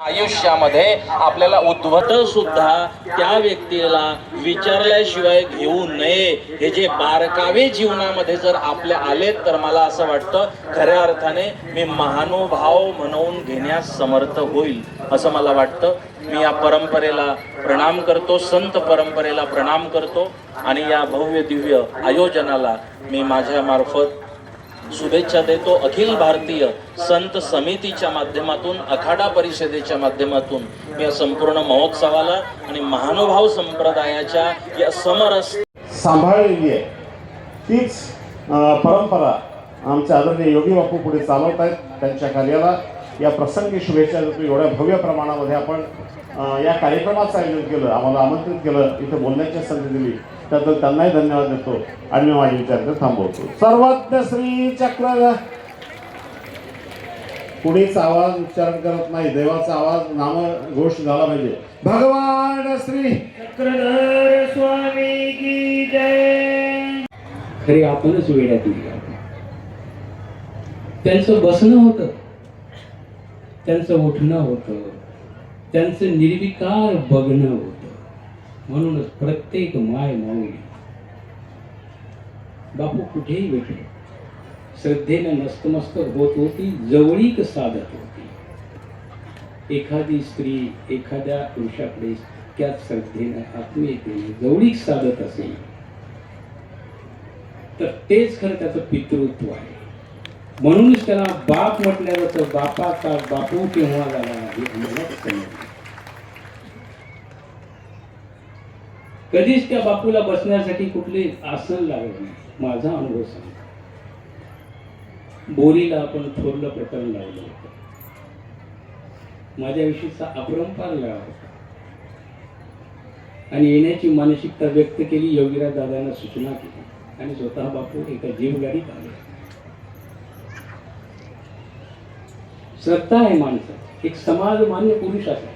आयुष्यामध्ये आपल्याला उद्धवत सुद्धा त्या व्यक्तीला विचारल्याशिवाय घेऊ नये. हे जे बारकावे जीवनामध्ये जर आपल्या आलेत तर मला असं वाटतं खऱ्या अर्थाने मी महानुभाव म्हणवून घेण्यास समर्थ होईल असं मला वाटतं. मी या परंपरेला प्रणाम करतो संत परंपरेला प्रणाम करतो आणि या भव्य दिव्य आयोजनाला मी माझ्या मार्फत शुभेच्छा देतो. अखिल भारतीय संत समितीच्या माध्यमातून अखाडा परिषदेच्या माध्यमातून या संपूर्ण महोत्सवाला आणि महानुभाव संप्रदायाच्या या समरस सांभाळलेली आहे. तीच परंपरा आमचे आदरणीय योगी बापू पुढे चालवत आहेत त्यांच्या कार्याला. या प्रसंगी शुभेच्छा देतो. एवढ्या भव्य प्रमाणामध्ये आपण या कार्यक्रमाचं आयोजन केलं आम्हाला आमंत्रित केलं इथं बोलण्याची संधी दिली. त्याबद्दल त्यांनाही धन्यवाद देतो. आणि मी माझे विचार थांबवतो. सर्वज्ञ श्री चक्र. कुणीच आवाज उच्चारण करत नाही. देवाचा आवाज नाम घोष झाला पाहिजे. भगवान श्री चक्रधर स्वामी की जय. खरे आपणच वेड्यात गेले त्यांचं बसणं होतं. त्यांचं उठणं होतं. त्यांचं निर्विकार बघणं होतं. म्हणूनच प्रत्येक माय माऊली बापू कुठेही भेटले. श्रद्धेनं नस्तमस्तक होत होती जवळीक साधत होती. एखादी स्त्री एखाद्या पुरुषाकडे त्याच श्रद्धेनं आत्मीयतेने जवळीक साधत असेल तर तेच खरं त्याचं पितृत्व आहे. म्हणूनच त्याला बाप म्हटल्यावर तर बापाचा बापू केव्हा झाला हे आम्हाला समजलं. कधीच त्या बापूला बसण्यासाठी कुठले आसन लागत नाही. माझा अनुभव सांग बोरीला आपण थोरलं प्रकरण लावलं होतं. माझ्याविषयीचा अपरंपार लढा होता. आणि येण्याची मानसिकता व्यक्त केली योगीराज दादांना सूचना केली. आणि स्वतः बापू एका जीवगाडीत आले. श्रद्धा आहे माणसात. एक समाज मान्य पुरुष असा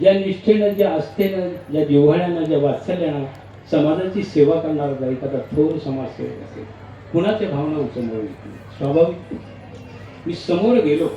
ज्या निष्ठेनं ज्या आस्थेनं ज्या जिव्हाळ्यानं ज्या वात्सल्यानं समाजाची सेवा करणारा जर एखादा थोर समाजसेवक असेल कुणाच्या भावना समोर स्वाभाविक. मी समोर गेलो.